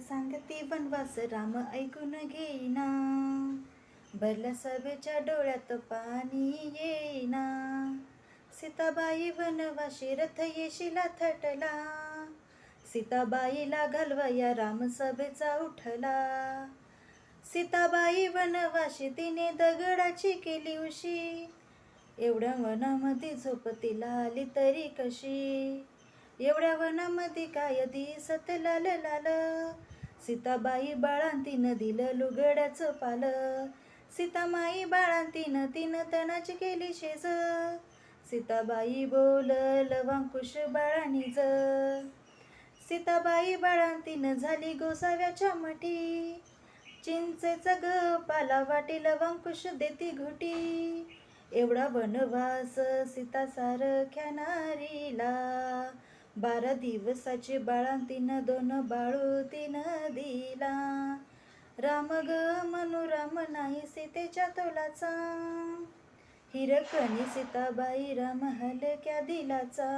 सांगती वनवास राम ऐकून घेईना. भरल्या सभेच्या डोळ्यात पाणी येईना. सीताबाई वनवाशी रथ येशीला थटला. सीताबाईला घालवया राम सभेचा उठला. सीताबाई वनवाशी तिने दगडाची केली उशी. एवढ्या वनामध्ये झोप तिला आली तरी कशी? एवढ्या वनामध्ये काय दिसत? लाल लाल सीताबाई बाळांतीनं दिलं लुगड्याचं पाल. सीतामाई बाळांतीनं तिनं तणाची केली शेज. सीताबाई बोल लवांकुश बाळानीज. सीताबाई बाळांतीनं झाली गोसाव्याच्या मठी. चिंचेचा ग पाला वाटी लवांकुश देती घुटी. एवढा वनवास सीता सारख्या नारीला बारा दिवसाची बाळांतीनं दोन बाळू तिनं दिला. राम ग म्हणू राम नाही सीतेच्या तोलाचा. हिरकणी सीताबाई राम हलक्या दिलाचा.